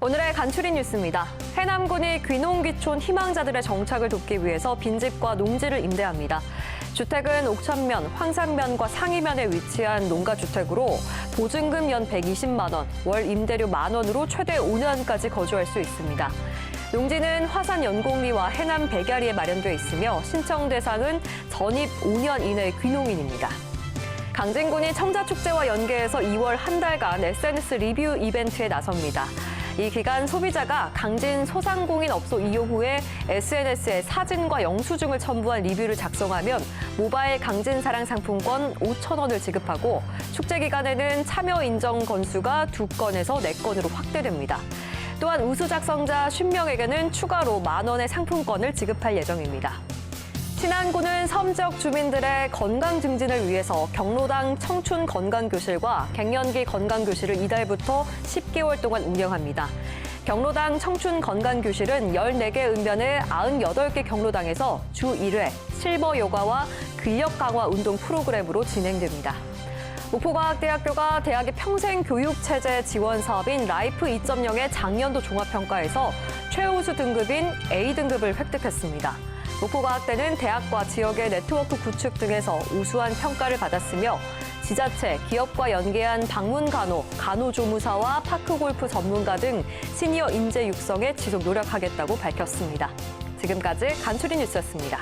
오늘의 간추린 뉴스입니다. 해남군이 귀농귀촌 희망자들의 정착을 돕기 위해서 빈집과 농지를 임대합니다. 주택은 옥천면, 황산면과 상이면에 위치한 농가주택으로 보증금 연 120만 원, 월 임대료 만 원으로 최대 5년까지 거주할 수 있습니다. 농지는 화산 연곡리와 해남 백야리에 마련돼 있으며 신청 대상은 전입 5년 이내 귀농인입니다. 강진군이 청자축제와 연계해서 2월 한 달간 SNS 리뷰 이벤트에 나섭니다. 이 기간 소비자가 강진 소상공인 업소 이용 후에 SNS에 사진과 영수증을 첨부한 리뷰를 작성하면 모바일 강진 사랑 상품권 5천 원을 지급하고 축제 기간에는 참여 인정 건수가 두건에서네건으로 확대됩니다. 또한 우수 작성자 50명에게는 추가로 만 원의 상품권을 지급할 예정입니다. 신안군은 섬 지역 주민들의 건강 증진을 위해서 경로당 청춘 건강교실과 갱년기 건강교실을 이달부터 10개월 동안 운영합니다. 경로당 청춘 건강교실은 14개 읍면의 98개 경로당에서 주 1회 실버 요가와 근력 강화 운동 프로그램으로 진행됩니다. 목포과학대학교가 대학의 평생 교육 체제 지원 사업인 라이프 2.0의 작년도 종합평가에서 최우수 등급인 A등급을 획득했습니다. 목포과학대는 대학과 지역의 네트워크 구축 등에서 우수한 평가를 받았으며 지자체, 기업과 연계한 방문 간호, 간호조무사와 파크골프 전문가 등 시니어 인재 육성에 지속 노력하겠다고 밝혔습니다. 지금까지 간추린 뉴스였습니다.